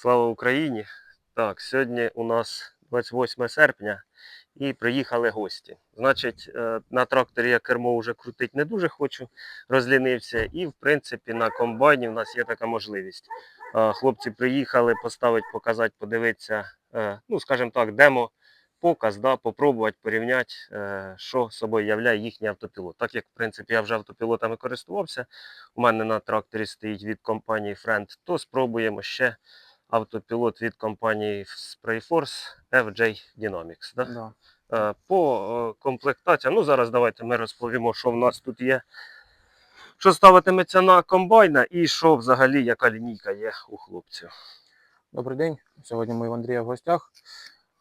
Слава Україні! Так, сьогодні у нас 28 серпня і приїхали гості. Значить, е, на тракторі я кермо вже крутити не дуже хочу, розлінився. І, в принципі, на комбайні у нас є така можливість. Е, Хлопці приїхали поставити, показати, подивитися, е, ну, скажімо так, демо. Показ, да, попробувати порівняти, що собою являє їхній автопілот. Так як, в принципі, я вже автопілотами користувався, у мене на тракторі стоїть від компанії Friend, то спробуємо ще автопілот від компанії Sprayforce FJ Dynamics. Да? Да. Е, По е, комплектаціям, ну зараз давайте ми розповімо, що в нас тут є. Що ставитиметься на комбайна і що взагалі, яка лінійка є у хлопців. Добрий день. Сьогодні ми в Андрія в гостях.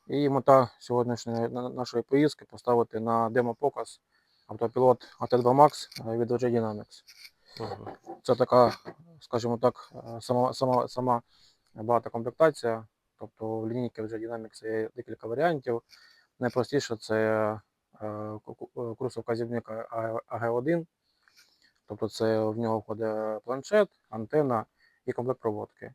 І мета сьогоднішньої нашої поїздки поставити на демопоказ автопілот AT2 Max е, від LG Dynamics. Це така, скажімо так, сама, сама, сама багата комплектація. Тобто в лінійці вже Dynamics є декілька варіантів. Найпростіше це е, ку- ку- курсовказівник AG1. Тобто це в нього входить планшет, антенна і комплект проводки.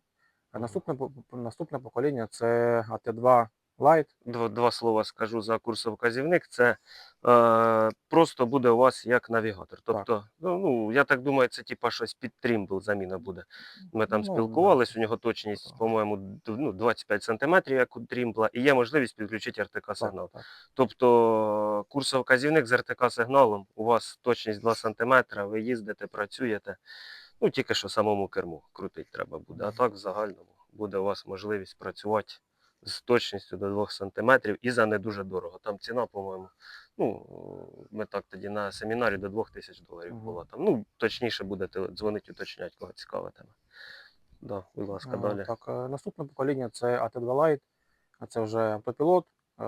А Наступне, наступне покоління це AT2 Lite. Два, два слова скажу за курсовказівник. Це е, просто буде у вас як навігатор. Тобто, ну, ну я так думаю, це типа щось під тримбл заміна буде. Ми там Ну, спілкувались, у нього точність, Так. по-моєму, ну, 25 см, як у тримбла, і є можливість підключити РТК-сигнал. так. Тобто курсовказівник з РТК сигналом, у вас точність 2 см, ви їздите, працюєте. Ну, тільки що самому керму крутити треба буде. А так в загальному буде у вас можливість працювати з точністю до 2 см і за не дуже дорого. Там ціна, по-моєму, ну, ми так тоді на семінарі до 2000 доларів Мгм. була. Там, ну, точніше будете дзвонити, уточняти, кого цікавитиме. Да, будь ласка, Е, далі. Так, е, наступне покоління це AT2 Lite. А Це вже автопілот. Е,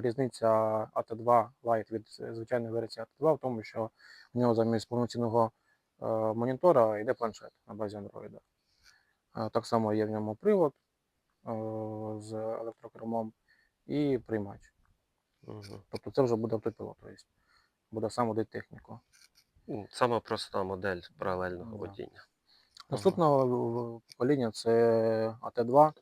Різниця AT2 Lite від звичайної версії AT2 в тому, що в нього замість повноцінного монітора йде планшет на базі Android. Так само є в ньому привод з електрокермом і приймач. Мгм. Тобто це вже буде автопілот, тобто буде сам водити техніку. Ну, Сама проста модель паралельного Да. водіння. Наступного покоління це АТ2.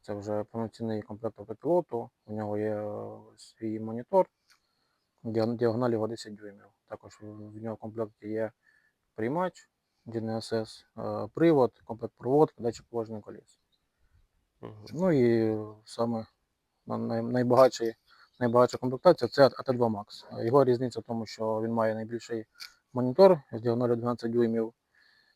Це вже повноцінний комплект автопілоту. У нього є е, свій монітор. діаг- Діагональ 10 дюймів. Також в в нього в комплекті є приймач DNSS, е, привод, комплект проводки, датчик положення коліс. Ну і саме найбагатший, найбагатша комплектація це AT2 Max. Його різниця в тому, що він має найбільший монітор з діагоналю 12 дюймів,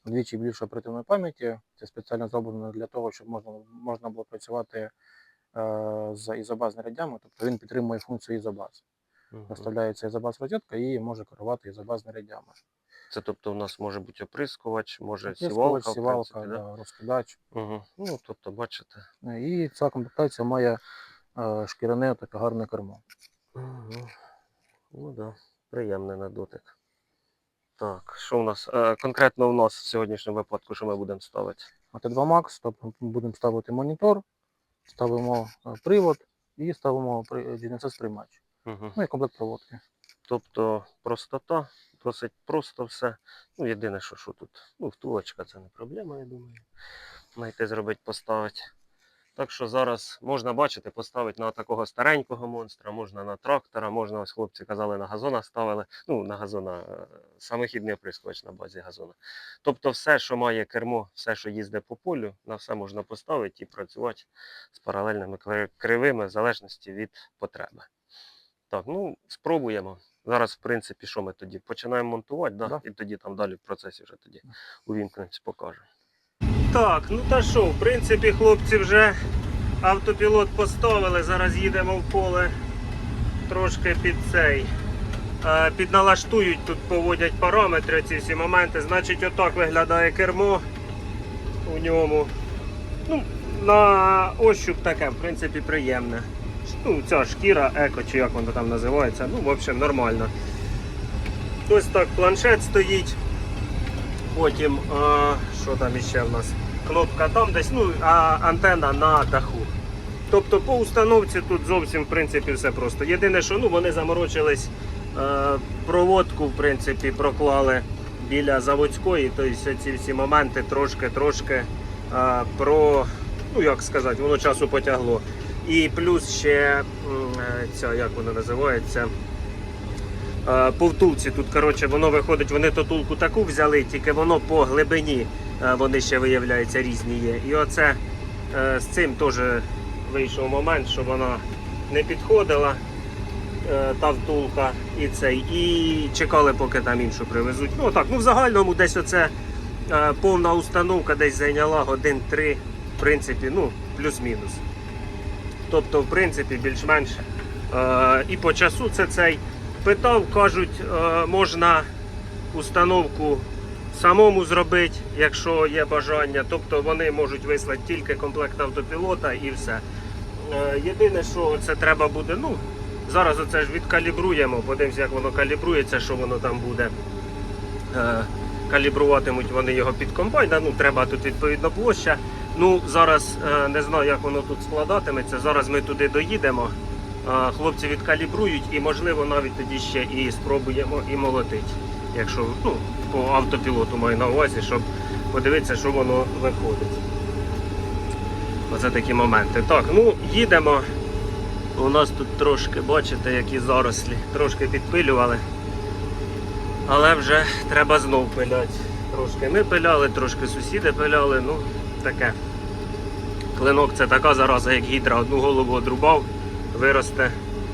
вдвічі більше оперативної пам'яті. Це спеціально зроблено для того, щоб можна, можна було працювати е, з ізобаз нарядями, тобто він підтримує функцію ізобаз. Мгм. Доставляється ізобаз розетка і може керувати ізобаз нарядями. Це тобто у нас може бути оприскувач, може сівалка, сівалка, да? да, розкидач. Угу. Ну, тобто, бачите. Е, І ця комплектація має е, шкіряне таке гарне кермо. Угу. Ну да, приємний на дотик. Так, що у нас? Е, конкретно у нас в сьогоднішньому випадку, що ми будемо ставити? АТ2 Max, тобто будемо ставити монітор, ставимо е, привод і ставимо DNSS приймач. Угу. Ну і комплект проводки. Тобто простота, досить просто все. Ну, єдине, що, що тут. Ну, втулочка це не проблема, я думаю. Знайти, зробити, поставити. Так що зараз можна бачити, поставити на такого старенького монстра, можна на трактора, можна, ось хлопці казали, на газона ставили. Ну, на газона, е, самохідний оприскувач на базі газона. Тобто все, що має кермо, все, що їздить по полю, на все можна поставити і працювати з паралельними кривими в залежності від потреби. Так, ну спробуємо. Зараз, в принципі, що ми тоді? Починаємо монтувати, да? Да. і тоді там далі в процесі вже тоді увімкнемось, покажемо. Так, ну та що, в принципі, хлопці вже автопілот поставили. Зараз їдемо в поле трошки під цей. е, Підналаштують, тут поводять параметри, ці всі моменти. Значить, отак виглядає кермо у ньому. Ну, на ощуп таке, в принципі, приємне. Ну, ця шкіра, еко, чи як воно там називається. Ну, в общем, нормально. Ось так планшет стоїть. Потім, а, що там іще в нас? Кнопка там десь, ну, а антенна на даху. Тобто по установці тут зовсім в принципі все просто. Єдине, що ну, вони заморочились, проводку в принципі проклали біля заводської, тобто ці всі моменти трошки-трошки про, ну як сказати, воно часу потягло. І плюс ще е, ця, як вона називається. е, По втулці тут, коротше, воно виходить, вони то тулку таку взяли, тільки воно по глибині, е, вони ще виявляється різні є. І оце з цим теж вийшов момент, що вона не підходила та втулка і цей. І чекали, поки там іншу привезуть. Ну так, ну в загальному десь оце повна установка десь зайняла годин 3, в принципі, ну, плюс-мінус. Тобто, в принципі, більш-менш. Е, і по часу це цей питав, кажуть, е, можна установку самому зробити, якщо є бажання. Тобто вони можуть вислати тільки комплект автопілота і все. Е, Єдине, що це треба буде, ну, зараз оце ж відкалібруємо, подивимося, як воно калібрується, що воно там буде. Е, Калібруватимуть вони його під комбайн, да, ну треба тут відповідно площа. Ну, зараз е, не знаю, як воно тут складатиметься. Зараз ми туди доїдемо. Е, Хлопці відкалібрують і, можливо, навіть тоді ще і спробуємо і молотити. Якщо ну, по автопілоту маю на увазі, щоб подивитися, що воно виходить. Оце такі моменти. Так, ну їдемо. У нас тут трошки, бачите, які зарослі, трошки підпилювали. Але вже треба знов пиляти. Трошки ми пиляли, трошки сусіди пиляли, ну таке. Клинок це така зараза, як гідра, одну голову одрубав, виросте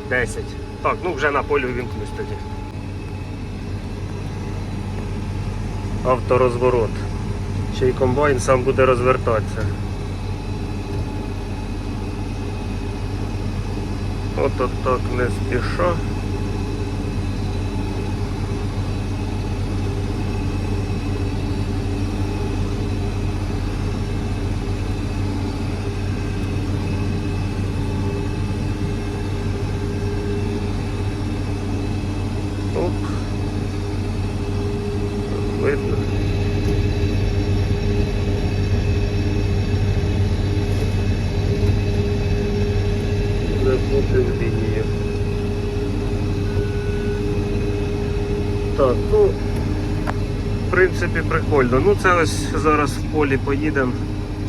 10. Так, ну вже на полі увімкнусь тоді. Авторозворот. Ще й комбайн сам буде розвертатися. От от так не спіша. Оп. Видно. Заходив лінію. Так, ну, в принципі, прикольно. Ну, це ось зараз в полі поїдемо,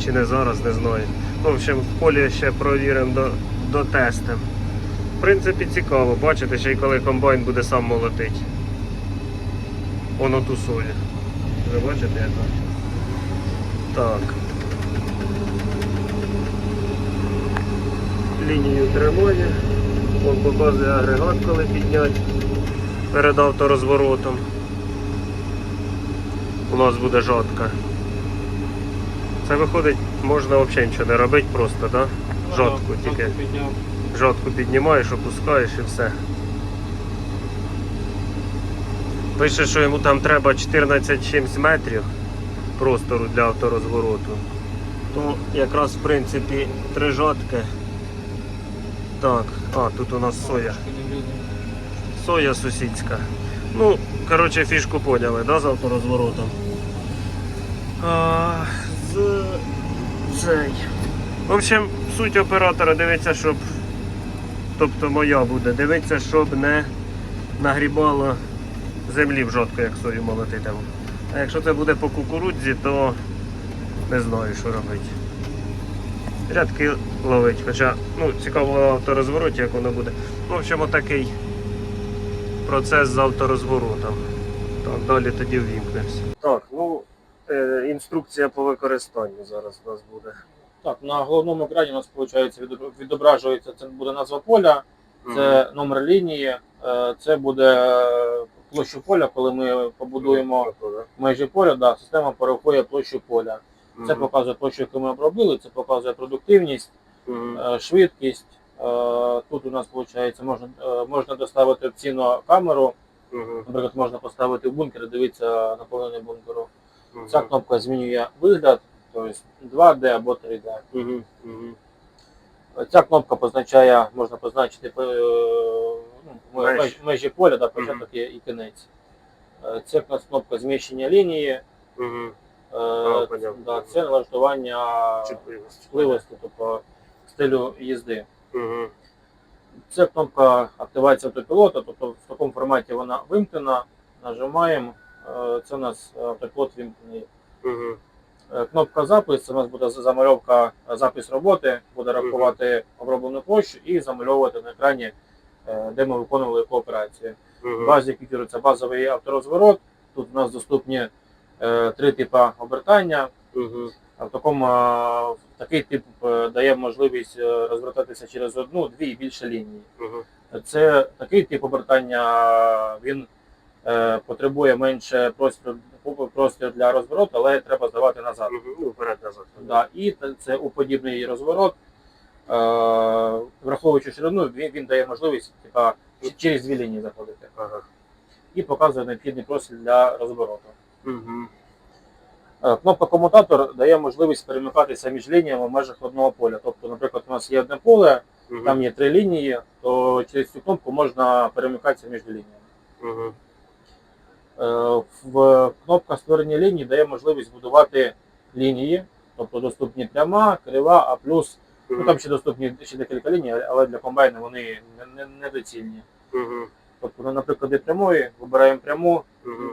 чи не зараз, не знаю. Ну, в общем, в полі ще провіримо до, дотестимо. В принципі, цікаво, бачите, ще й коли комбайн буде сам молотить. Воно тусує. Ви бачите яка? Так. Лінію тримає. Вон показує агрегат, коли підняти перед авторозворотом. У нас буде жодка. Це виходить, можна взагалі нічого не робити просто? Да? Жодку тільки. Жодку піднімаєш, опускаєш і все. Пише, що йому там треба 14 чимсь метрів простору для авторозвороту. То якраз в принципі три жодки. Так, а, тут у нас соя. Соя сусідська. Ну, коротше, фішку поняли, да, з авторозворотом. А, з цей. В общем, суть оператора дивиться, щоб. Тобто моя буде, дивиться, щоб не нагрібало землі в жодку, як сою молотитиму. А якщо це буде по кукурудзі, то не знаю, що робити. Рядки ловить, хоча ну, цікаво авторозвороті, як воно буде. В общем, такий процес з авторозворотом. Так, далі тоді ввімкнемося. Так, ну е, інструкція по використанню зараз у нас буде. Так, на головному екрані у нас виходить відображується, це буде назва поля, це номер лінії, е, це буде е, площу поля, коли ми побудуємо межі поля, да, система порахує площу поля. Це показує площу, яку ми обробили, це показує продуктивність, е, швидкість. Е, Тут у нас виходить, можна, е, можна доставити опційну камеру, наприклад, можна поставити в бункер і дивитися наповнення бункеру. Ця кнопка змінює вигляд, тобто 2D або 3D. Мгм. Мгм. Ця кнопка позначає, можна позначити е, ну, Меж. меж- межі поля, да, початок і, кінець. Це кнопка зміщення лінії, це налаштування чутливості, тобто стилю їзди. Мгм. Це кнопка активації автопілота, тобто в такому форматі вона вимкнена, нажимаємо, е, це у нас автопілот вимкнений. Е, Кнопка запис, це у нас буде замальовка е, запис роботи, буде рахувати оброблену площу і замальовувати на екрані, де ми виконували яку операцію. В базі комп'ютера це базовий авторозворот. Тут у нас доступні три типи обертання. А в такому е, такий тип е, дає можливість е, розвертатися через одну, дві і більше ліній. Мгм. Це такий тип обертання, він е, потребує менше простору, простір для розвороту, але треба здавати назад. Ну, вперед назад. Да, і це уподібний розворот. Е, враховуючи ширину, він, він дає можливість типа, через дві лінії заходити Ага. і показує необхідний простір для розвороту. Мгм. Е, Кнопка комутатор дає можливість перемикатися між лініями в межах одного поля. Тобто, наприклад, у нас є одне поле, Мгм. там є три лінії, то через цю кнопку можна перемикатися між лініями. Е, В кнопка створення ліній дає можливість будувати лінії, тобто доступні пряма, крива, а плюс, ну там ще доступні ще декілька ліній, але для комбайна вони не- не- недоцільні. Тобто, ну, наприклад, прямої, вибираємо пряму.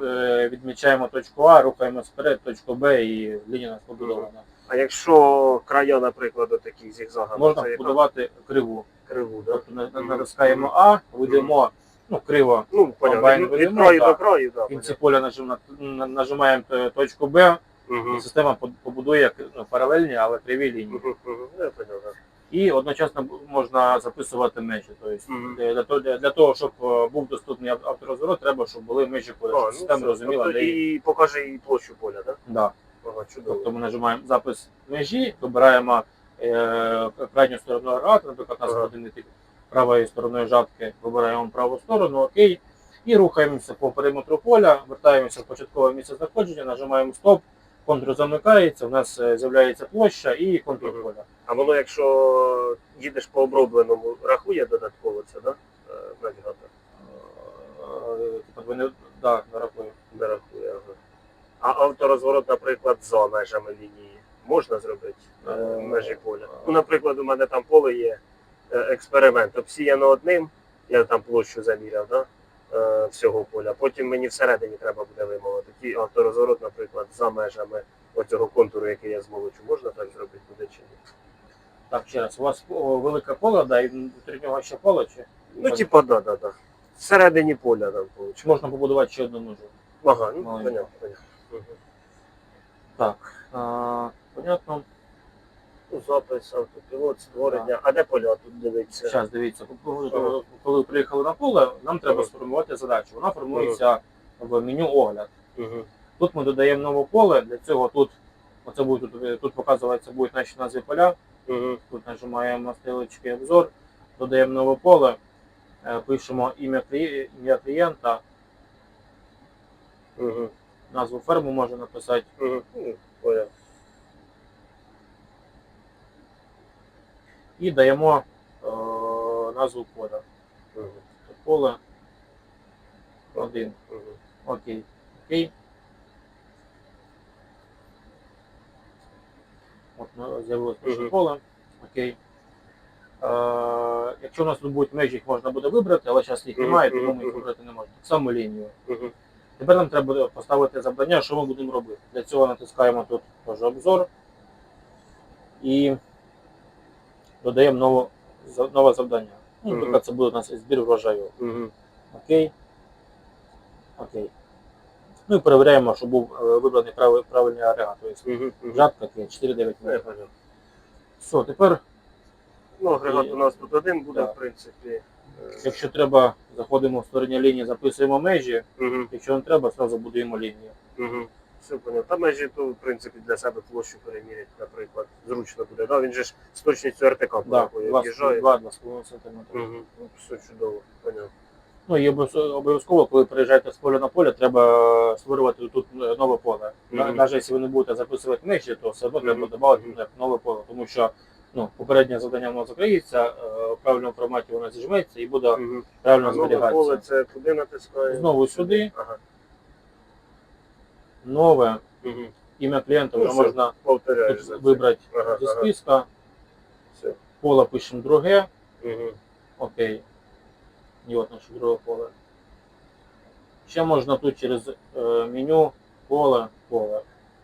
Е, відмічаємо точку А, рухаємося вперед, точку Б і лінія у нас побудована. А якщо края, наприклад, такі зігзагами, Можна це яка? побудувати криву. криву, да? Тобто на- на- Мгм. натискаємо А, ведемо ну, криво. Ну, понятно. Комбайн Від, від ведемо, краю так. до краю, да, В кінці поля нажим- на- нажимаємо е, точку Б, Мгм. і система по- побудує ну, паралельні, але криві лінії. Мгм. Мгм. Я понял, да. І одночасно можна записувати межі. Тобто, Мгм. е, для, того, для, для того, щоб е, був доступний ав- авторозворот, треба, щоб були межі поля. А, щоб ну, система все. розуміла, Тобто де і покаже і площу поля, да? Да. Ага, чудово. Тобто ми нажимаємо запис межі, вибираємо е, крайню сторону агрегату, наприклад, нас Ага. один тип правою стороною жатки, вибираємо праву сторону, окей, і рухаємося по периметру поля, вертаємося в початкове місце знаходження, нажимаємо стоп, контур замикається, у нас е, з'являється площа і контур поля. А воно, якщо їдеш по обробленому, рахує додатково це, да? Е, Навігатор Типа не да, не рахую. не рахує, ага. А авторозворот, наприклад, за межами лінії можна зробити е, межі поля? Ну, наприклад, у мене там поле є експеримент, обсіяно одним, я там площу заміряв, да? Е, всього поля. Потім мені всередині треба буде вимовити. Ті авторозворот, наприклад, за межами оцього контуру, який я змолочу, можна так зробити буде чи ні? Так, ще раз, у вас о, велике поле, да, і внутрі нього ще поле, чи Ну, типа, да, да, да. Всередині поля там виходить. можна побудувати ще одну межу. Ага, ну, понятно, понятно. Мгм. Так, а, понятно. Запис, автопілот, створення. А де поля тут дивиться? Зараз дивіться, коли- коли ви приїхали на поле, нам треба сформувати задачу. Вона формується в меню огляд. Угу. Тут ми додаємо нове поле. Для цього тут оце буде тут, тут показується будуть наші назви поля. Угу. Тут нажимаємо на стрілочки обзор, додаємо нове поле, е, пишемо ім'я ім'я клієнта, Угу. назву ферму можна написати. Угу. Ну, понял. І даємо е, назву поля. Угу. Поле 1. Угу. Окей. Окей. От ну, з'явилось наше Мгм. поле. Окей. Е, якщо у нас тут будуть межі, їх можна буде вибрати, але зараз їх немає, тому ми їх вибрати не можна. Так само лінію. Угу. Тепер нам треба буде поставити завдання, що ми будемо робити. Для цього натискаємо тут теж обзор і додаємо нову, нове завдання. Ну, Мгм. Наприклад, це буде у нас збір врожаю. Угу. Окей. Окей. Ну і перевіряємо, щоб був е, вибраний прав- правильний агрегат. Тобто Угу. жатка 4,9 Я метрів. Все, тепер, Ну, агрегат у нас тут один буде, Да. в принципі. Е, якщо треба, заходимо в стороні лінії, записуємо межі. Угу. Якщо не треба, одразу будуємо лінію. Угу. Все понял. Та межі то, в принципі, для себе площу переміряти, наприклад, зручно буде. Да? Він же ж з точністю РТК Да, 2, об'їжджає. 2,5 см. Угу. Ну, все чудово, понял. Ну і обов'язково, коли переїжджаєте з поля на поле, треба створювати тут е, нове поле. Мгм. Навіть якщо ви не будете записувати межі, то все одно треба додати Мгм. нове поле, тому що ну, попереднє завдання воно закриється, е, в правильному форматі воно зіжметься і буде правильно А нове поле зберігатися. це куди натискає? Знову сюди, Ага. Нове Угу. ім'я клієнта Ну, вже все. тут за це. вибрати Ага, зі ага. списка. Все. Поле пишемо друге. Угу. Окей. І от наше друге поле. Ще можна тут через е, меню поле, поле.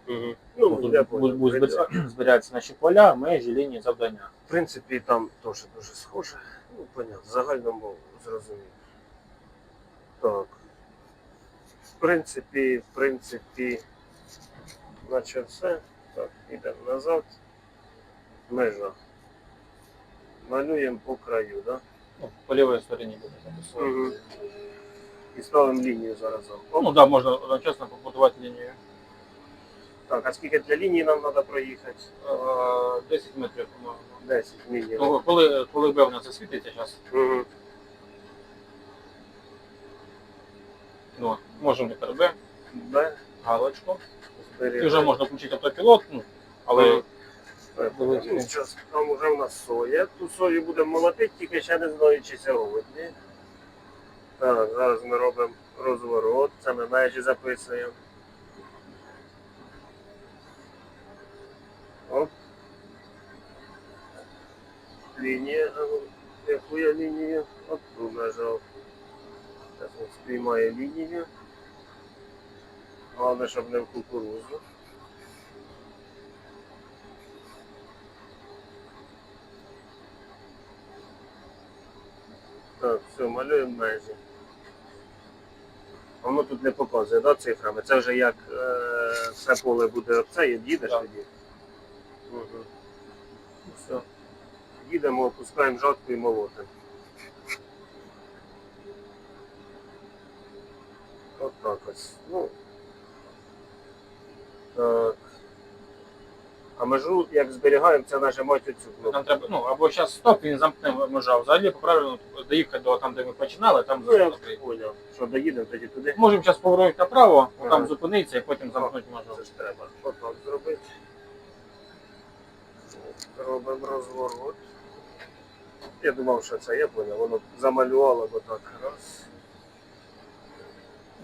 Угу. Тут Ну, я будуть понял. будуть наші поля, межі, лінії завдання. В принципі, там теж дуже схоже. Ну, понятно, в загальному зрозуміло. Так. В принципі, в принципі, наче все. Так, йдемо назад. Межа. Малюємо по краю, так? Да? Ну, по лівій стороні буде записувати. Угу. І ставимо лінію зараз. Оп. Ну так, да, можна одночасно побудувати лінію. Так, а скільки для лінії нам треба проїхати? Е, 10 метрів, по-моєму. 10 мінімум. Ну, коли, коли в засвітиться зараз, Угу. Ну, можемо тепер Б, Б. галочку. І вже можна включити автопілот, ну, але Ну, зараз там вже в нас соя. Ту сою будемо молотити, тільки ще не знаю, чи сьогодні. Так, зараз ми робимо розворот, це ми межі записуємо. Оп. Лінія, а ну, яку я лінію? От ту нажав. Зараз він спіймає лінію. Головне, щоб не в кукурузу. Так, все, малюємо межі. Воно тут не показує, да, цифрами. Це вже як е, все поле буде оце, і їдеш Так. тоді. Угу. Все. Їдемо, опускаємо жатку і молотимо. От так ось. Ну. Так. А межу, як зберігаємо, це нажимати оцю кнопку. нам треба, ну, або зараз стоп, він замкне межа. Взагалі, по правильно, доїхати до там, де ми починали, там Ну, я поняв, що доїдемо тоді туди. Можемо зараз повернути направо, Ага. там зупинитися і потім замкнути Це межу. ж треба отак зробити. Робимо розворот. Я думав, що це я поняв, воно замалювало бо так. Раз.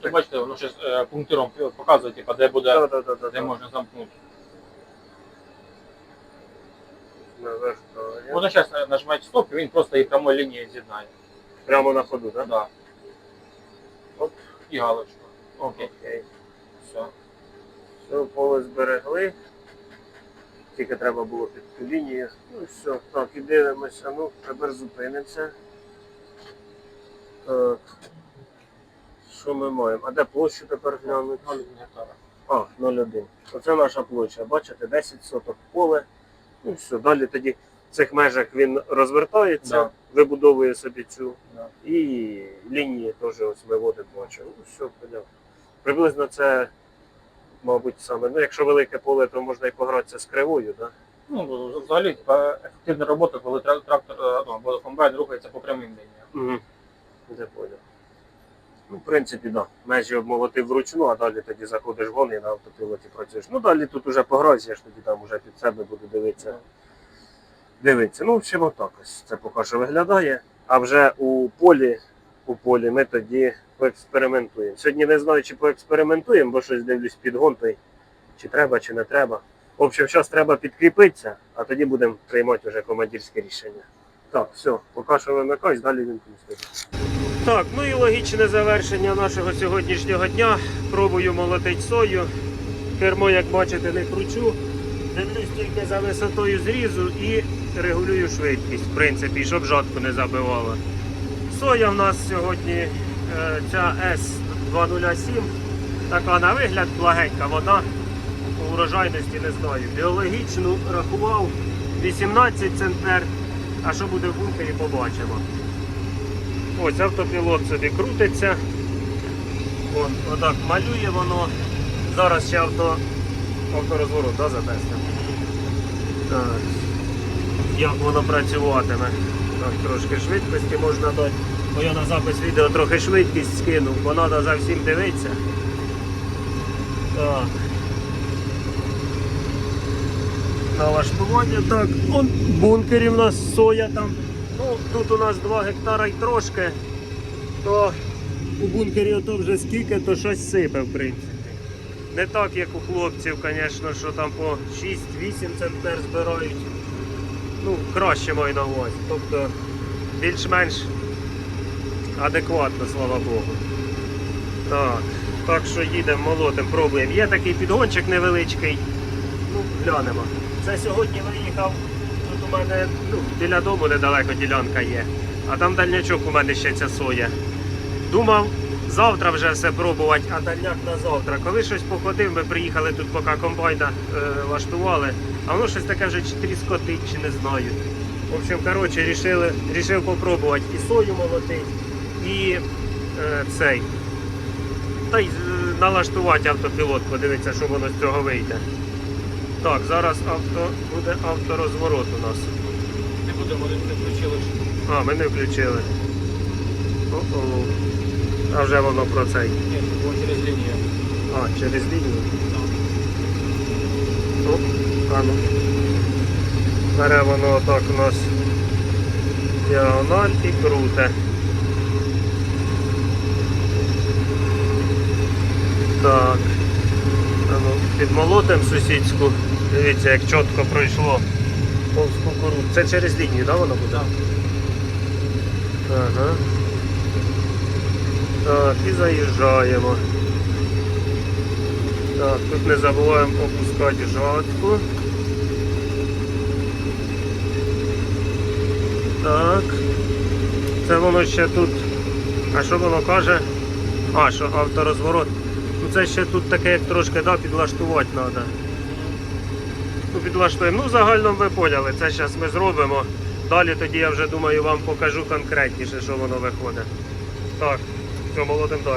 То бачите, воно щось е, пунктиром показує, типу, де буде, Да, да, да, да, де да. можна замкнути. Навертаю. Можна зараз нажимати стоп, і він просто і прямою лінією з'єднає. Прямо на ходу, так? Да. Оп. І галочку. Окей, Окей. все. Все, поле зберегли. Тільки треба було під ту лінію. Ну і все. Так, і дивимося. Ну, тепер зупинимося. Так. Що ми маємо? А де площу тепер глянути? 0 гектара. А, 0,1. Оце наша площа. Бачите, 10 соток поле. Ну все, далі тоді в цих межах він розвертається, Да. вибудовує собі цю. Да. І лінії теж ось виводить бачимо. Ну все, понятно. Приблизно це, мабуть, саме. Ну, якщо велике поле, то можна і погратися з кривою, так? Ну, взагалі, ефективна робота, коли трактор е, ну, або комбайн рухається по прямим лініям. Угу. Не поняв. Ну, в принципі. Да. Межі обмолотив вручну, а далі тоді заходиш вон і на автопілоті працюєш. Ну, далі тут уже пограйся, я ж тоді там уже під себе буду дивитися. Дивитися. Ну, в общем, отак ось це поки що виглядає. А вже у полі, у полі ми тоді поекспериментуємо. Сьогодні не знаю, чи поекспериментуємо, бо щось дивлюсь підгон той, чи треба, чи не треба. В общем, зараз треба підкріпитися, а тоді будемо приймати вже командирське рішення. Так, все, поки що вимикаюсь, далі він пустить. Так, ну і логічне завершення нашого сьогоднішнього дня. Пробую молотить сою. Кермо, як бачите, не кручу. Дивлюсь тільки за висотою зрізу і регулюю швидкість, в принципі, щоб жатку не забивала. Соя в нас сьогодні е, ця С207. Така на вигляд благенька вода. По урожайності не знаю. Біологічну рахував 18 центнер. А що буде в бункері, побачимо. Ось автопілот собі крутиться. От, отак малює воно. Зараз ще авто, авторозворот да, затестимо. Так. Як воно працюватиме. Так, трошки швидкості можна дати. Бо я на запис відео трохи швидкість скинув, бо треба за всім дивитися. Так. Налаштування. Так, он в бункері в нас соя там. Тут у нас 2 гектара й трошки, то у бункері ото вже скільки, то щось сипе, в принципі. Не так, як у хлопців, звісно, що там по 6-8 центнер збирають. Ну, краще маю на увазі. Тобто більш-менш адекватно, слава Богу. Так. Так що їдемо, молотим, пробуємо. Є такий підгончик невеличкий. Ну, глянемо. Це сьогодні виїхав. У мене ну, біля дому недалеко ділянка є. А там дальнячок у мене ще ця соя. Думав, завтра вже все пробувати, а дальняк на завтра. Коли щось походив, ми приїхали тут, поки комбайна е, лаштували, а воно щось таке вже чи тріскотить, чи не знаю. В общем, коротше, рішили, рішив попробувати і сою молотити, і е, цей. Та й е, налаштувати автопілот, подивитися, що воно з цього вийде. Так, зараз авто, буде авторозворот у нас. Не будемо не включили. А, ми не включили. О-о. А вже воно про цей. Ні, було через лінію. А, через лінію. О, а ну. Бере воно отак у нас діагональ і круте. Так. А ну, підмолотим сусідську. Дивіться, як чітко пройшло повз кукурудзу. Це через лінію, так, воно буде? Так. Ага. Так, і заїжджаємо. Так, тут не забуваємо опускати жатку. Так. Це воно ще тут. А що воно каже? А, що авторозворот. Це ще тут таке, як трошки да, підлаштувати треба. Ну, підлаштуємо. Ну, загально ви поняли, це зараз ми зробимо. Далі тоді я вже думаю вам покажу конкретніше, що воно виходить. Так, все, молодим далі.